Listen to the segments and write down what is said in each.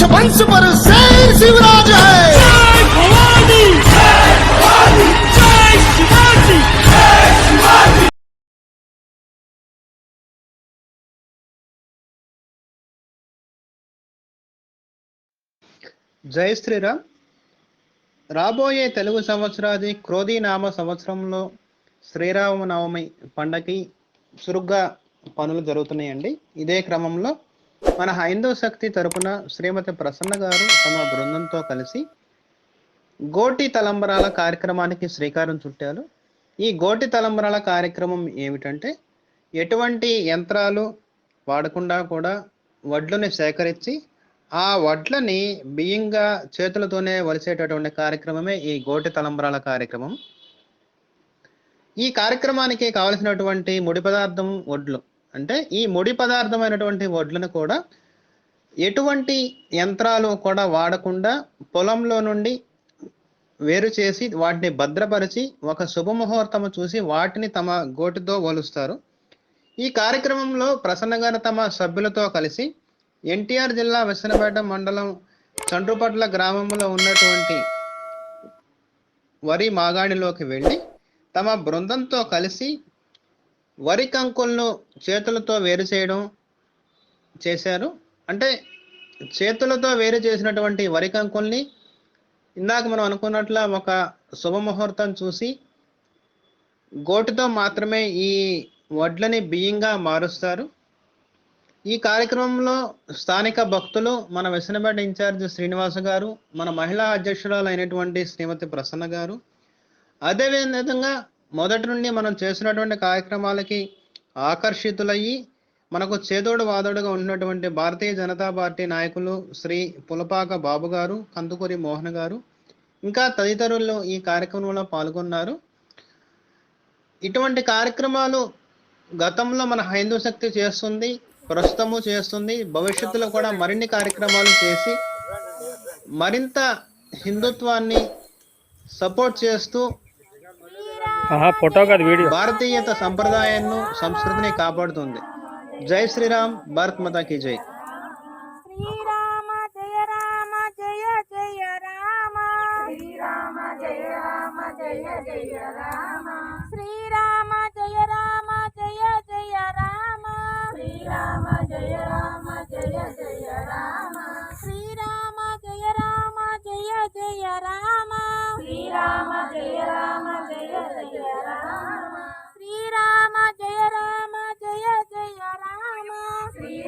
राज वंश पर शेर शिवराज है జై శ్రీరామ్ రాబోయే తెలుగు సంవత్సరాది క్రోధీ నామ సంవత్సరంలో శ్రీరామనవమి పండగకి చురుగ్గా పనులు జరుగుతున్నాయండి ఇదే క్రమంలో మన హైందవ శక్తి తరపున శ్రీమతి ప్రసన్న గారు తమ బృందంతో కలిసి గోటి తలంబరాల కార్యక్రమానికి శ్రీకారం చుట్టారు. ఈ గోటి తలంబరాల కార్యక్రమం ఏమిటంటే ఎటువంటి యంత్రాలు వాడకుండా కూడా వడ్లని సేకరించి ఆ వడ్లని బియ్యంగా చేతులతోనే వలిసేటటువంటి కార్యక్రమమే ఈ గోటి తలంబరాల కార్యక్రమం. ఈ కార్యక్రమానికి కావలసినటువంటి ముడి పదార్థం వడ్లు. అంటే ఈ ముడి పదార్థమైనటువంటి వడ్లను కూడా ఎటువంటి యంత్రాలు కూడా వాడకుండా పొలంలో నుండి వేరు చేసి వాటిని భద్రపరిచి ఒక శుభముహూర్తము చూసి వాటిని తమ గోటితో వలుస్తారు ఈ కార్యక్రమంలో ప్రసన్న గారు తమ సభ్యులతో కలిసి ఎన్టీఆర్ జిల్లా విశ్వనపేట మండలం చండ్రుపట్ల గ్రామంలో ఉన్నటువంటి వరి మాగాణిలోకి వెళ్ళి తమ బృందంతో కలిసి వరి కంకులను చేతులతో వేరు చేయడం చేశారు. అంటే చేతులతో వేరు చేసినటువంటి వరి కంకుల్ని ఇందాక మనం అనుకున్నట్ల ఒక శుభముహూర్తం చూసి గోటుతో మాత్రమే ఈ వడ్లని బియ్యంగా మారుస్తారు. ఈ కార్యక్రమంలో స్థానిక భక్తులు మన వెసనపేట ఇన్ఛార్జ్ శ్రీనివాస గారు మన మహిళా అధ్యక్షురాలు అయినటువంటి శ్రీమతి ప్రసన్న గారు అదేవిధంగా మొదటి నుండి మనం చేసినటువంటి కార్యక్రమాలకి ఆకర్షితులయ్యి మనకు చేదోడు వాదోడుగా ఉన్నటువంటి భారతీయ జనతా పార్టీ నాయకులు శ్రీ పులపాక బాబు గారు కందుకూరి మోహన్ గారు ఇంకా తదితరులు ఈ కార్యక్రమంలో పాల్గొన్నారు. ఇటువంటి కార్యక్రమాలు గతంలో మన హైందూ శక్తి చేస్తుంది ప్రస్తుతము చేస్తుంది భవిష్యత్తులో కూడా మరిన్ని కార్యక్రమాలు చేసి మరింత హిందుత్వాన్ని సపోర్ట్ చేస్తూ ఫోటో కాదు వీడియో. భారతీయత సంప్రదాయాన్ని సంస్కృతిని కాపాడుతుంది. జై శ్రీరామ్ భారత్ మాతా కీ జై. శ్రీరామ జయ రామ జయ జయ రామ. శ్రీరామ జయ రామ జయ జయ రామ.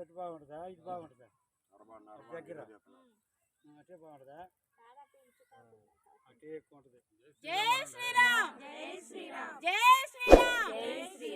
అటు బాగుంటుందా? ఇది బాగుంటుందా? దగ్గర. అటే బాగుంటుందా? అటే ఎక్కువ ఉంటుంది. జై శ్రీరామ్ జై శ్రీరామ్. జై శ్రీరామ్. జై శ్రీరామ్.